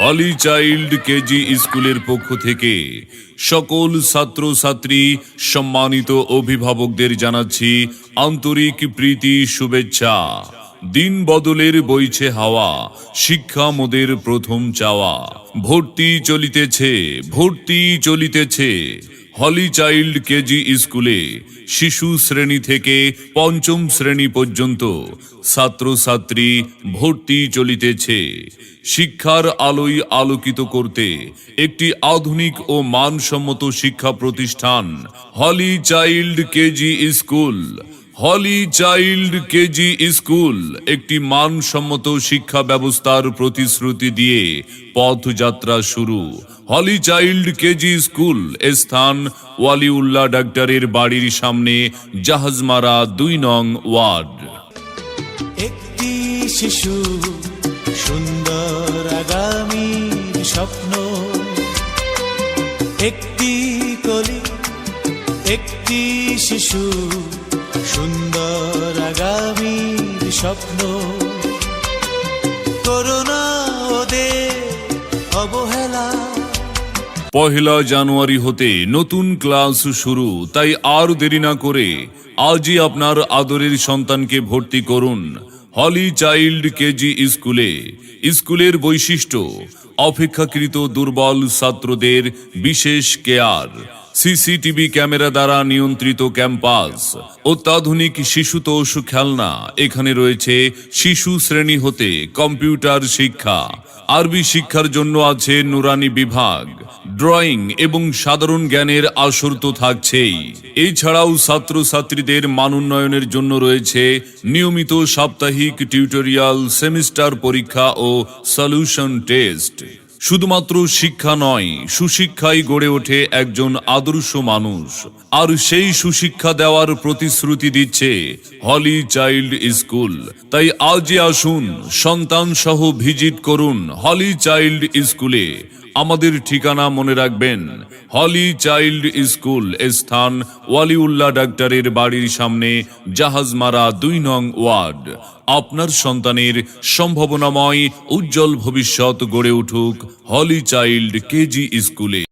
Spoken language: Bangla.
হলি চাইল্ড কেজি স্কুলের পক্ষ থেকে সকল ছাত্র ছাত্রী সম্মানিত অভিভাবকদের জানাচ্ছি আন্তরিক প্রীতি, শুভেচ্ছা। দিন বদলের বইছে হাওয়া, শিক্ষা মোদের প্রথম চাওয়া। ভর্তি চলিতেছে ভর্তি চলিতেছে। হলি চাইল্ড কেজি স্কুলে শিশু শ্রেণি থেকে পঞ্চম শ্রেণি পর্যন্ত ছাত্রছাত্রী ভর্তি চলিতেছে। শিক্ষার আলোই আলোকিত করতে একটি আধুনিক ও মানসম্মত শিক্ষা প্রতিষ্ঠান holy child KG school holy child KG school, একটি মানসম্মত শিক্ষা ব্যবস্থার প্রতিশ্রুতি দিয়ে পথযাত্রা শুরু। হলি চাইল্ড কেজি স্কুল স্থান ওয়ালিউল্লাহ ডাক্তারের বাড়ির সামনে জাহাজমারা দুই নং ওয়ার্ড। একটি শিশু সুন্দর আগামীর স্বপ্ন। একটি কলি, একটি শিশু সুন্দর আগামীর স্বপ্ন। পহেলা জানুয়ারি হতে নতুন ক্লাস শুরু, তাই আর দেরি না করে আজই আপনার আদরের সন্তানকে ভর্তি করুন হলি চাইল্ড কেজি স্কুলে। স্কুলের বৈশিষ্ট্য, অপেক্ষাকৃত দুর্বল ছাত্রদের বিশেষ কেয়ার। সিসিটিভি ক্যামেরা দ্বারা নিয়ন্ত্রিত ক্যাম্পাস, অত্যাধুনিক শিশু শিশুতোষ খেলনা, এখানে রয়েছে শিশু শ্রেণি হতে কম্পিউটার শিক্ষা। আরবি শিক্ষার জন্য আছে নুরানি বিভাগ। ড্রয়িং এবং সাধারণ জ্ঞানের আসর তো থাকছেই। এছাড়াও ছাত্রছাত্রীদের মান উন্নয়নের জন্য রয়েছে নিয়মিত সাপ্তাহিক টিউটোরিয়াল, সেমিস্টার পরীক্ষা ও সলিউশন টেস্ট। শুধুমাত্র শিক্ষা নয়, সুশিক্ষাই গড়ে ওঠে একজন আদর্শ মানুষ। আর সেই সুশিক্ষা দেওয়ার প্রতিশ্রুতি দিচ্ছে হলি চাইল্ড স্কুল। তাই আজই আসুন সন্তান সহ ভিজিট করুন হলি চাইল্ড স্কুলে। আমাদের ঠিকানা মনে রাখবেন। হলি চাইল্ড স্কুল স্থান ওয়ালিউল্লাহ ডাক্তারের বাড়ির সামনে জাহাজমারা দুই নং ওয়ার্ড। আপনার সন্তানের সম্ভাবনাময় উজ্জ্বল ভবিষ্যৎ গড়ে উঠুক হলি চাইল্ড কেজি স্কুলে।